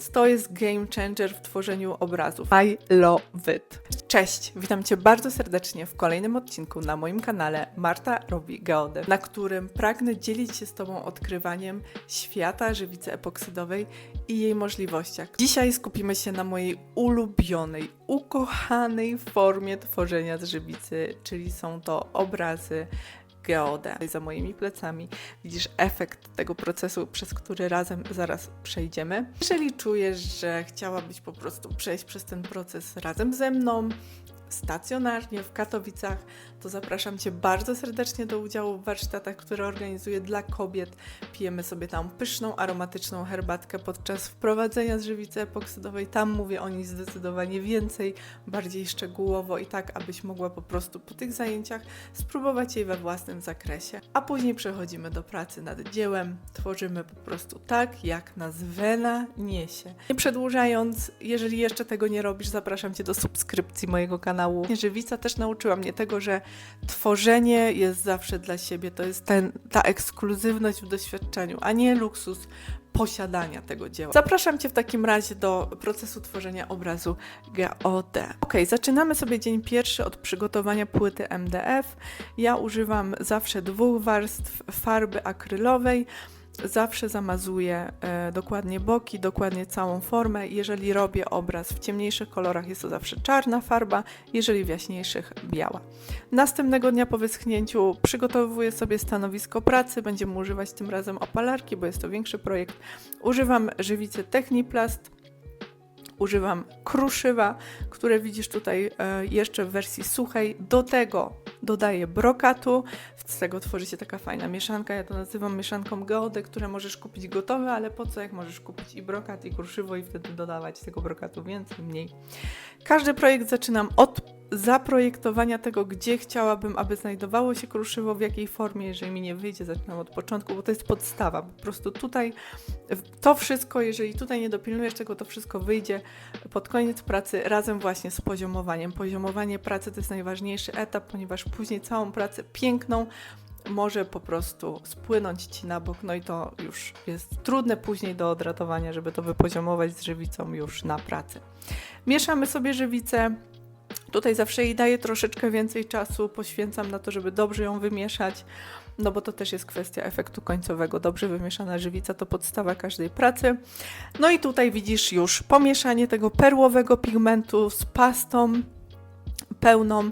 więc to jest game changer w tworzeniu obrazów. I love it. Cześć, witam Cię bardzo serdecznie w kolejnym odcinku na moim kanale Marta robi geodę, na którym pragnę dzielić się z Tobą odkrywaniem świata żywicy epoksydowej i jej możliwościach. Dzisiaj skupimy się na mojej ulubionej, ukochanej formie tworzenia z żywicy, czyli są to obrazy geodę. Za moimi plecami widzisz efekt tego procesu, przez który razem zaraz przejdziemy. Jeżeli czujesz, że chciałabyś po prostu przejść przez ten proces razem ze mną, stacjonarnie w Katowicach, to zapraszam Cię bardzo serdecznie do udziału w warsztatach, które organizuję dla kobiet. Pijemy sobie tam pyszną, aromatyczną herbatkę podczas wprowadzenia z żywicy epoksydowej. Tam mówię o niej zdecydowanie więcej, bardziej szczegółowo i tak, abyś mogła po prostu po tych zajęciach spróbować jej we własnym zakresie. A później przechodzimy do pracy nad dziełem. Tworzymy po prostu tak, jak nas wena niesie. Nie przedłużając, jeżeli jeszcze tego nie robisz, zapraszam Cię do subskrypcji mojego kanału. Żywica też nauczyła mnie tego, że tworzenie jest zawsze dla siebie. To jest ten, ta ekskluzywność w doświadczeniu, a nie luksus posiadania tego dzieła. Zapraszam Cię w takim razie do procesu tworzenia obrazu GOD. Ok, zaczynamy sobie dzień pierwszy od przygotowania płyty MDF. Ja używam zawsze dwóch warstw farby akrylowej. Zawsze zamazuję e, dokładnie boki, dokładnie całą formę. Jeżeli robię obraz w ciemniejszych kolorach, jest to zawsze czarna farba, jeżeli w jaśniejszych biała. Następnego dnia po wyschnięciu przygotowuję sobie stanowisko pracy. Będziemy używać tym razem opalarki, bo jest to większy projekt. Używam żywicy Techniplast. Używam kruszywa, które widzisz tutaj e, jeszcze w wersji suchej. Do tego dodaję brokatu. Z tego tworzy się taka fajna mieszanka. Ja to nazywam mieszanką geody, które możesz kupić gotowe, ale po co jak możesz kupić i brokat, i kruszywo i wtedy dodawać tego brokatu więcej, mniej. Każdy projekt zaczynam od zaprojektowania tego, gdzie chciałabym, aby znajdowało się kruszywo, w jakiej formie. Jeżeli mi nie wyjdzie, zaczynam od początku, bo to jest podstawa. Po prostu tutaj to wszystko, jeżeli tutaj nie dopilnujesz tego, to wszystko wyjdzie pod koniec pracy razem właśnie z poziomowaniem. Poziomowanie pracy to jest najważniejszy etap, ponieważ później całą pracę piękną może po prostu spłynąć ci na bok, no i to już jest trudne później do odratowania, żeby to wypoziomować z żywicą już na pracy. Mieszamy sobie żywicę. Tutaj zawsze jej daję troszeczkę więcej czasu, poświęcam na to, żeby dobrze ją wymieszać, no bo to też jest kwestia efektu końcowego. Dobrze wymieszana żywica to podstawa każdej pracy. No i tutaj widzisz już pomieszanie tego perłowego pigmentu z pastą pełną.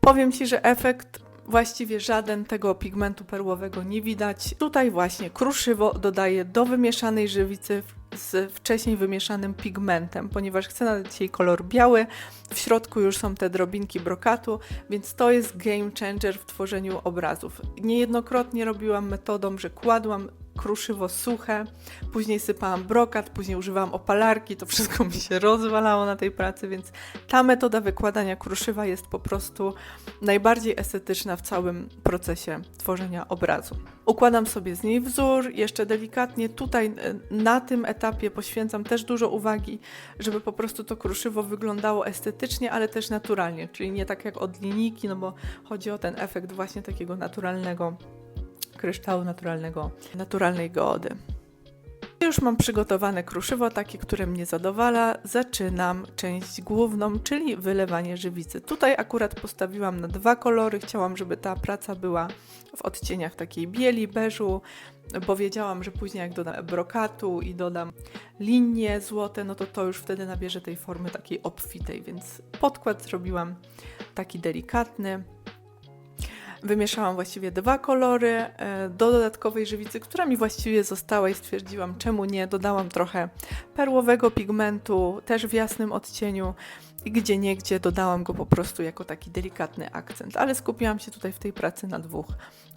Powiem Ci, że efekt właściwie żaden tego pigmentu perłowego nie widać. Tutaj właśnie kruszywo dodaję do wymieszanej żywicy z wcześniej wymieszanym pigmentem, ponieważ chcę nadać jej kolor biały. W środku już są te drobinki brokatu, więc to jest game changer w tworzeniu obrazów. Niejednokrotnie robiłam metodą, że kładłam kruszywo suche, później sypałam brokat, później używałam opalarki, to wszystko mi się rozwalało na tej pracy, więc ta metoda wykładania kruszywa jest po prostu najbardziej estetyczna w całym procesie tworzenia obrazu. Układam sobie z niej wzór, jeszcze delikatnie tutaj e, na tym etapie poświęcam też dużo uwagi, żeby po prostu to kruszywo wyglądało estetycznie, ale też naturalnie, czyli nie tak jak od linijki, no bo chodzi o ten efekt właśnie takiego naturalnego kryształu naturalnego, naturalnej geody. Już mam przygotowane kruszywo, takie, które mnie zadowala. Zaczynam część główną, czyli wylewanie żywicy. Tutaj akurat postawiłam na dwa kolory. Chciałam, żeby ta praca była w odcieniach takiej bieli, beżu, bo wiedziałam, że później jak dodam brokatu i dodam linie złote, no to to już wtedy nabierze tej formy takiej obfitej, więc podkład zrobiłam taki delikatny. Wymieszałam właściwie dwa kolory e, do dodatkowej żywicy, która mi właściwie została i stwierdziłam, czemu nie. Dodałam trochę perłowego pigmentu, też w jasnym odcieniu i gdzie niegdzie dodałam go po prostu jako taki delikatny akcent, ale skupiłam się tutaj w tej pracy na dwóch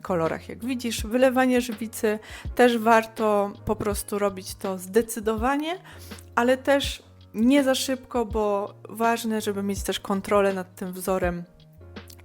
kolorach. Jak widzisz, wylewanie żywicy też warto po prostu robić to zdecydowanie, ale też nie za szybko, bo ważne, żeby mieć też kontrolę nad tym wzorem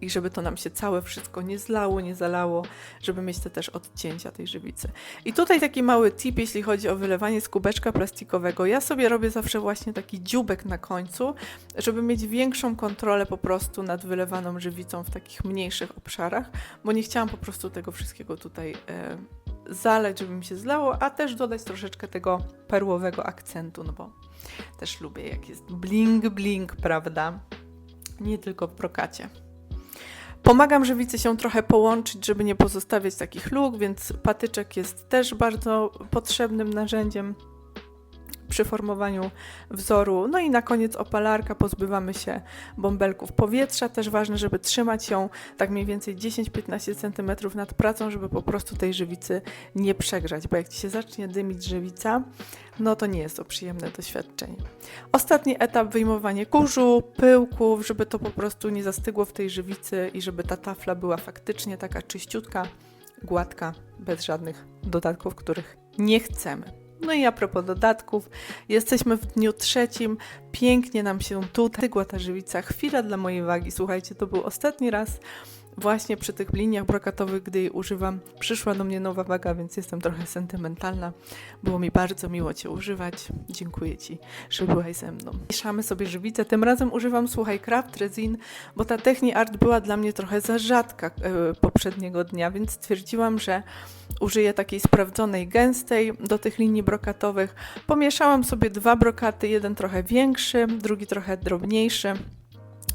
i żeby to nam się całe wszystko nie zlało, nie zalało, żeby mieć te też odcięcia tej żywicy. I tutaj taki mały tip, jeśli chodzi o wylewanie z kubeczka plastikowego. Ja sobie robię zawsze właśnie taki dziubek na końcu, żeby mieć większą kontrolę po prostu nad wylewaną żywicą w takich mniejszych obszarach, bo nie chciałam po prostu tego wszystkiego tutaj e, zalać, żeby mi się zlało, a też dodać troszeczkę tego perłowego akcentu, no bo też lubię jak jest bling bling, prawda? Nie tylko w brokacie. Pomagam żywicy się trochę połączyć, żeby nie pozostawiać takich luk, więc patyczek jest też bardzo potrzebnym narzędziem przy formowaniu wzoru. No i na koniec opalarka, pozbywamy się bąbelków powietrza. Też ważne, żeby trzymać ją tak mniej więcej 10-15 cm nad pracą, żeby po prostu tej żywicy nie przegrzać, bo jak ci się zacznie dymić żywica, no to nie jest to przyjemne doświadczenie. Ostatni etap wyjmowanie kurzu, pyłków, żeby to po prostu nie zastygło w tej żywicy i żeby ta tafla była faktycznie taka czyściutka, gładka, bez żadnych dodatków, których nie chcemy. No i a propos dodatków, jesteśmy w dniu trzecim, pięknie nam się tutaj tygła ta żywica, chwila dla mojej wagi. Słuchajcie, to był ostatni raz właśnie przy tych liniach brokatowych, gdy jej używam, przyszła do mnie nowa waga, więc jestem trochę sentymentalna. Było mi bardzo miło Cię używać. Dziękuję Ci, że byłaś ze mną. Mieszamy sobie żywicę. Tym razem używam, słuchaj, Craft Resin, bo ta Techni Art była dla mnie trochę za rzadka e, poprzedniego dnia, więc stwierdziłam, że użyję takiej sprawdzonej, gęstej do tych linii brokatowych. Pomieszałam sobie dwa brokaty, jeden trochę większy, drugi trochę drobniejszy.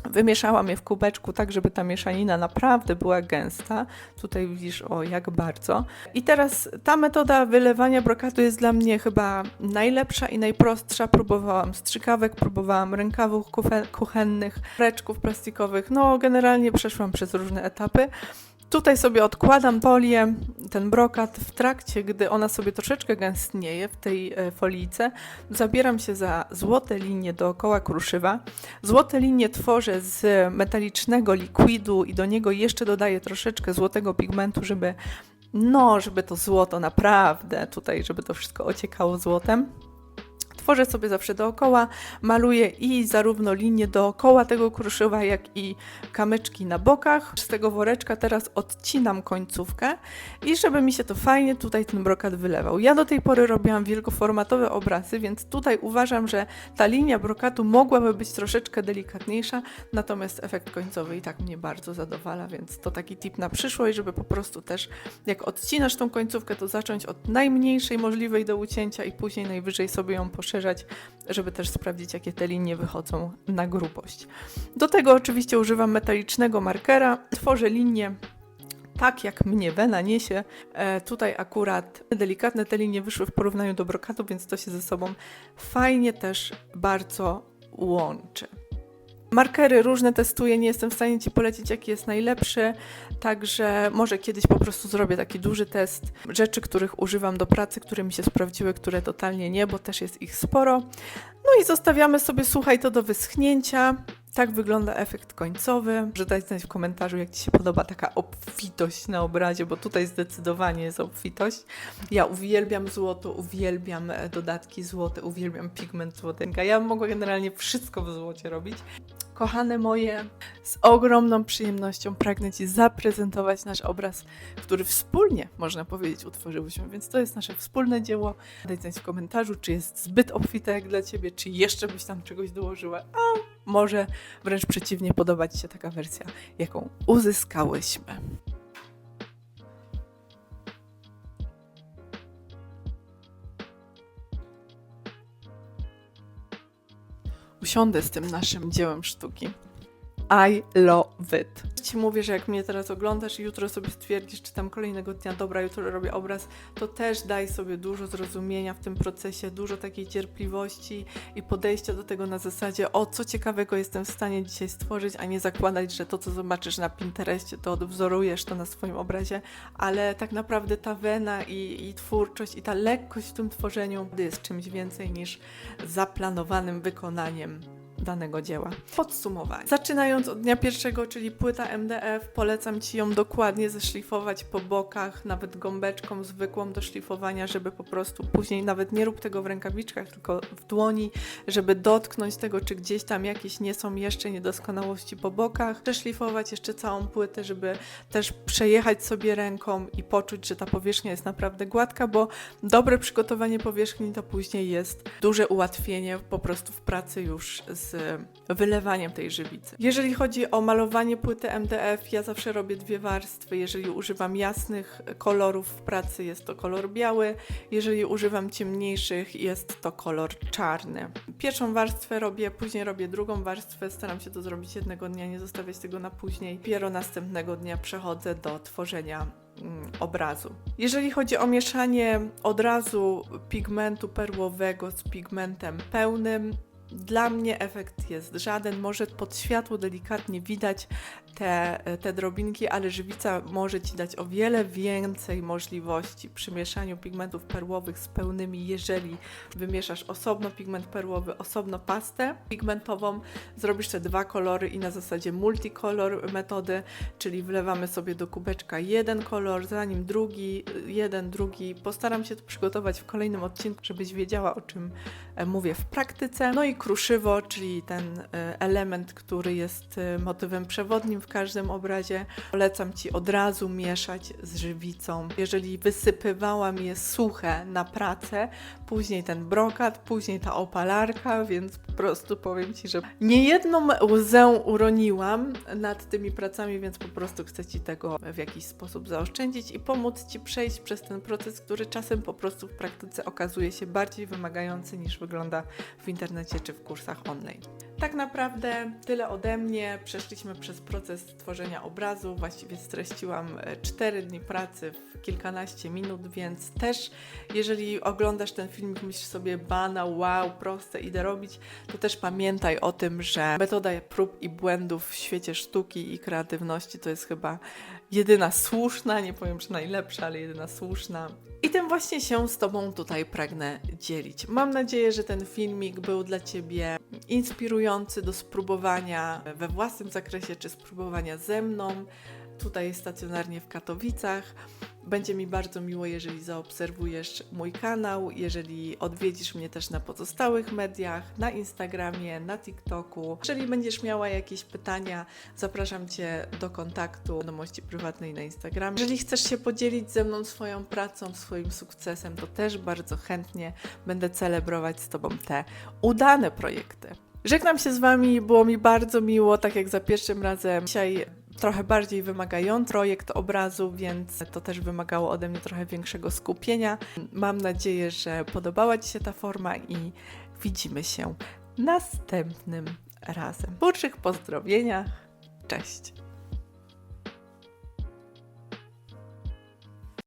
Wymieszałam je w kubeczku tak, żeby ta mieszanina naprawdę była gęsta. Tutaj widzisz, o jak bardzo. I teraz ta metoda wylewania brokatu jest dla mnie chyba najlepsza i najprostsza. Próbowałam strzykawek, próbowałam rękawów kuchennych, reczków plastikowych. No, generalnie przeszłam przez różne etapy. Tutaj sobie odkładam folię, ten brokat w trakcie, gdy ona sobie troszeczkę gęstnieje w tej e, folijce. Zabieram się za złote linie dookoła kruszywa. Złote linie tworzę z metalicznego likwidu i do niego jeszcze dodaję troszeczkę złotego pigmentu, żeby no, żeby to złoto naprawdę tutaj, żeby to wszystko ociekało złotem. Tworzę sobie zawsze dookoła, maluję i zarówno linie dookoła tego kruszywa, jak i kamyczki na bokach. Z tego woreczka teraz odcinam końcówkę i żeby mi się to fajnie tutaj ten brokat wylewał. Ja do tej pory robiłam wielkoformatowe obrazy, więc tutaj uważam, że ta linia brokatu mogłaby być troszeczkę delikatniejsza, natomiast efekt końcowy i tak mnie bardzo zadowala, więc to taki tip na przyszłość, żeby po prostu też jak odcinasz tą końcówkę, to zacząć od najmniejszej możliwej do ucięcia i później najwyżej sobie ją poszerzyć poszerzać, żeby też sprawdzić, jakie te linie wychodzą na grubość. Do tego oczywiście używam metalicznego markera, tworzę linię tak jak mnie Wena niesie. E, tutaj akurat delikatne te linie wyszły w porównaniu do brokatu, więc to się ze sobą fajnie też bardzo łączy. Markery różne testuję, nie jestem w stanie Ci polecić, jaki jest najlepszy, także może kiedyś po prostu zrobię taki duży test rzeczy, których używam do pracy, które mi się sprawdziły, które totalnie nie, bo też jest ich sporo. No i zostawiamy sobie, słuchaj, to do wyschnięcia. Tak wygląda efekt końcowy. Może dać znać w komentarzu, jak Ci się podoba taka obfitość na obrazie, bo tutaj zdecydowanie jest obfitość. Ja uwielbiam złoto, uwielbiam e, dodatki złote, uwielbiam pigment złoty. Ja mogę generalnie wszystko w złocie robić. Kochane moje, z ogromną przyjemnością pragnę Ci zaprezentować nasz obraz, który wspólnie, można powiedzieć, utworzyłyśmy, więc to jest nasze wspólne dzieło. Daj znać w komentarzu, czy jest zbyt obfite jak dla Ciebie, czy jeszcze byś tam czegoś dołożyła, a może wręcz przeciwnie, podobać Ci się taka wersja, jaką uzyskałyśmy. usiądę z tym naszym dziełem sztuki. I love it. Ci mówię, że jak mnie teraz oglądasz i jutro sobie stwierdzisz, czy tam kolejnego dnia, dobra, jutro robię obraz, to też daj sobie dużo zrozumienia w tym procesie, dużo takiej cierpliwości i podejścia do tego na zasadzie, o co ciekawego jestem w stanie dzisiaj stworzyć, a nie zakładać, że to, co zobaczysz na Pinterestie, to odwzorujesz to na swoim obrazie, ale tak naprawdę ta wena i, i twórczość i ta lekkość w tym tworzeniu jest czymś więcej niż zaplanowanym wykonaniem danego dzieła. Podsumowanie. Zaczynając od dnia pierwszego, czyli płyta MDF, polecam Ci ją dokładnie zeszlifować po bokach, nawet gąbeczką zwykłą do szlifowania, żeby po prostu później nawet nie rób tego w rękawiczkach, tylko w dłoni, żeby dotknąć tego, czy gdzieś tam jakieś nie są jeszcze niedoskonałości po bokach. Przeszlifować jeszcze całą płytę, żeby też przejechać sobie ręką i poczuć, że ta powierzchnia jest naprawdę gładka, bo dobre przygotowanie powierzchni to później jest duże ułatwienie po prostu w pracy już z z wylewaniem tej żywicy. Jeżeli chodzi o malowanie płyty MDF, ja zawsze robię dwie warstwy. Jeżeli używam jasnych kolorów w pracy, jest to kolor biały. Jeżeli używam ciemniejszych, jest to kolor czarny. Pierwszą warstwę robię, później robię drugą warstwę. Staram się to zrobić jednego dnia, nie zostawiać tego na później. Dopiero następnego dnia przechodzę do tworzenia mm, obrazu. Jeżeli chodzi o mieszanie od razu pigmentu perłowego z pigmentem pełnym, dla mnie efekt jest żaden. Może pod światło delikatnie widać te, te drobinki, ale żywica może Ci dać o wiele więcej możliwości przy mieszaniu pigmentów perłowych z pełnymi, jeżeli wymieszasz osobno pigment perłowy, osobno pastę pigmentową, zrobisz te dwa kolory i na zasadzie multicolor metody, czyli wlewamy sobie do kubeczka jeden kolor, zanim drugi, jeden, drugi. Postaram się to przygotować w kolejnym odcinku, żebyś wiedziała o czym e, mówię w praktyce. No i kruszywo, czyli ten e, element, który jest e, motywem przewodnim w każdym obrazie. Polecam Ci od razu mieszać z żywicą. Jeżeli wysypywałam je suche na pracę, później ten brokat, później ta opalarka, więc po prostu powiem Ci, że niejedną łzę uroniłam nad tymi pracami, więc po prostu chcę Ci tego w jakiś sposób zaoszczędzić i pomóc Ci przejść przez ten proces, który czasem po prostu w praktyce okazuje się bardziej wymagający niż wygląda w internecie czy w kursach online. Tak naprawdę tyle ode mnie. Przeszliśmy przez proces tworzenia obrazu. Właściwie streściłam 4 dni pracy w kilkanaście minut, więc też jeżeli oglądasz ten filmik, myślisz sobie bana, wow, proste, idę robić, to też pamiętaj o tym, że metoda prób i błędów w świecie sztuki i kreatywności to jest chyba jedyna słuszna, nie powiem, czy najlepsza, ale jedyna słuszna. I tym właśnie się z Tobą tutaj pragnę dzielić. Mam nadzieję, że ten filmik był dla Ciebie inspirujący do spróbowania we własnym zakresie, czy spróbowania ze mną tutaj stacjonarnie w Katowicach. Będzie mi bardzo miło, jeżeli zaobserwujesz mój kanał, jeżeli odwiedzisz mnie też na pozostałych mediach, na Instagramie, na TikToku. Jeżeli będziesz miała jakieś pytania, zapraszam Cię do kontaktu wiadomości prywatnej na Instagramie. Jeżeli chcesz się podzielić ze mną swoją pracą, swoim sukcesem, to też bardzo chętnie będę celebrować z Tobą te udane projekty. Żegnam się z Wami, było mi bardzo miło, tak jak za pierwszym razem. Dzisiaj trochę bardziej wymagający projekt obrazu, więc to też wymagało ode mnie trochę większego skupienia. Mam nadzieję, że podobała Ci się ta forma i widzimy się następnym razem. Twórczych pozdrowieniach. Cześć!